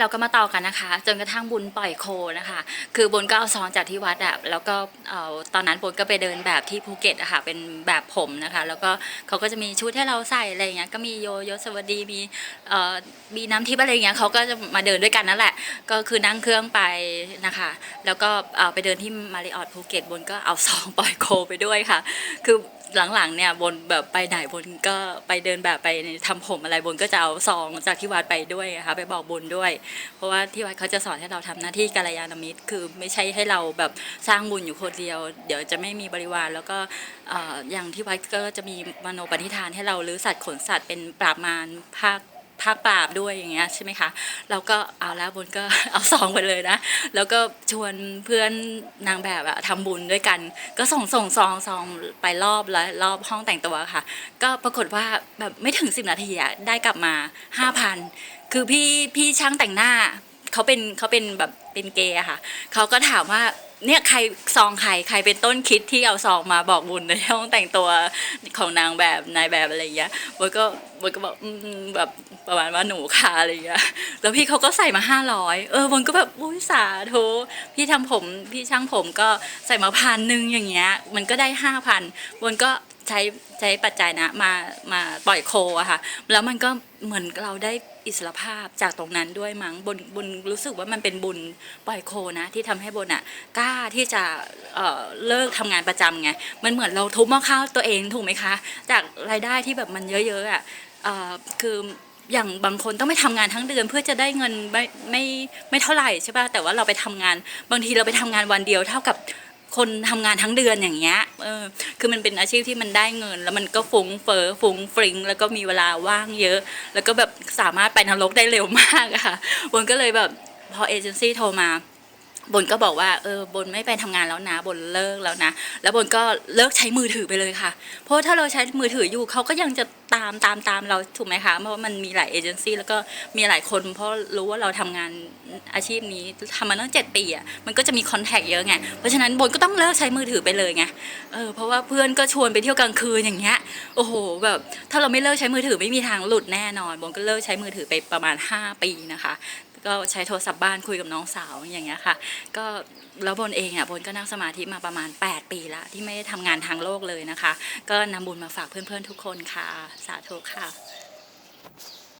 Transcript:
เราก็มาต่อกันนะคะ จนกระทั่งบุญปล่อยโคนะคะ คือบุญก็เอาซองจากที่วัดอะแล้วก็เอาตอนนั้นบุญก็ไปเดินแบบที่ภูเก็ตอะค่ะเป็นแบบผมนะคะ แล้วก็เขาก็จะมีชุดให้เราใส่อะไรเงี้ยก็มีโยโยสวัสดีมีเอ่อมีน้ำทิพย์อะไรเงี้ยเขาก็จะมาเดินด้วยกันนั่นแหละ ก็คือนั่งเครื่องไปนะคะ แล้วก็เอาไปเดินที่มาริออทภูเก็ตบุญก็เอาซองปล่อยโคไปด้วยค่ะ คือหลังๆเนี่ยบนแบบไปไหนบนก็ไปเดินแบบไปทำผมอะไรบนก็จะเอาซองจากที่วัดไปด้วยนะคะไปบอกบุญด้วยเพราะว่าที่วัดเขาจะสอนให้เราทำหน้าที่กัลยาณมิตร คือไม่ใช่ให้เราแบบสร้างบุญอยู่คนเดียว เดี๋ยวจะไม่มีบริวาร แล้วก็ออย่างที่วัดก็จะมีมโนปณิธานให้เราหรือสัตว์ขนสัตว์เป็นปราบมารภาค ภาคปราบด้วยอย่างเงี้ยใช่ไหมคะเราก็เอาแล้วบุญก็เอาซองไปเลยนะ แล้วก็ชวนเพื่อนนางแบบอะทำบุญด้วยกัน ก็ส่งส่งซองซองไปรอบแล้วรอบห้องแต่งตัวค่ะ ก็ปรากฏว่าแบบไม่ถึงสิบนาทีอะได้กลับมาห้าพันคือพี่พี่ช่างแต่งหน้าเขาเป็นเขาเป็นแบบเป็นเกย์อะค่ะเขาก็ถามว่า เนี่ยใครซองใครใครเป็นต้นคิดที่เอาซองมาบอกบุญในห้องแต่งตัวของนางแบบนายแบบอะไรอย่างเงี้ยบอยก็บอยก็บอกอืมแบบประมาณว่าหนูค่ะอะไรอย่างเงี้ยแล้วพี่เขาก็ใส่มาห้าร้อยเออบนก็แบบอุ้ยสาธุพี่ทำผมพี่ช่างผมก็ใส่มาพันหนึ่งอย่างเงี้ย มันก็ได้ห้าพันบนก็ ใช้ใช้ปัจจัยนะมามาปล่อยโคอะค่ะ แล้วมันก็เหมือนเราได้อิสรภาพจากตรงนั้นด้วยมั้งบนบุญรู้สึกว่ามันเป็นบุญปล่อยโคนะที่ทำให้บนอะกล้าที่จะเอ่อเลิกทำงานประจำไงมันเหมือนเราทุบหม้อข้าวตัวเองถูกไหมคะ จากรายได้ที่แบบมันเยอะๆอะเอ่อคืออย่างบางคนต้องไปทำงานทั้งเดือนเพื่อจะได้เงินไม่ไม่ไม่เท่าไหร่ใช่ป่ะแต่ว่าเราไปทำงาน บางทีเราไปทำงานวันเดียวเท่ากับ คนทำงานทั้งเดือนอย่างเงี้ย เออ คือมันเป็นอาชีพที่มันได้เงิน แล้วมันก็ฟุ้งเฟ้อฟุ้งฟริง แล้วก็มีเวลาว่างเยอะ แล้วก็แบบสามารถไปนรกได้เร็วมากอะค่ะวนก็เลยแบบพอเอเจนซี่โทรมา บนก็บอกว่าเออบนไม่ไปทำงานแล้วนะบนเลิกแล้วนะ แล้วบนก็เลิกใช้มือถือไปเลยค่ะ เพราะถ้าเราใช้มือถืออยู่เขาก็ยังจะตามตามตามเราถูกไหมคะ เพราะมันมีหลายเอเจนซี่แล้วก็มีหลายคน เพราะรู้ว่าเราทำงานอาชีพนี้ทำมาตั้งเจ็ดปีอะมันก็จะมีคอนแทคเยอะไงเพราะฉะนั้นบนก็ต้องเลิกใช้มือถือไปเลยไงเออเพราะว่าเพื่อนก็ชวนไปเที่ยวกลางคืนอย่างเงี้ยโอ้โหแบบถ้าเราไม่เลิกใช้มือถือไม่มีทางหลุดแน่นอนบนก็เลิกใช้มือถือไปประมาณ 5 ปีนะคะ ก็ใช้โทรศัพท์บ้านคุยกับน้องสาวอย่างเงี้ยค่ะ ก็แล้วบนเองอะบนก็นั่งสมาธิมาประมาณ 8 ปีละที่ไม่ได้ทำงานทางโลกเลยนะคะ ก็นำบุญมาฝากเพื่อนๆทุกคนค่ะ สาธุค่ะ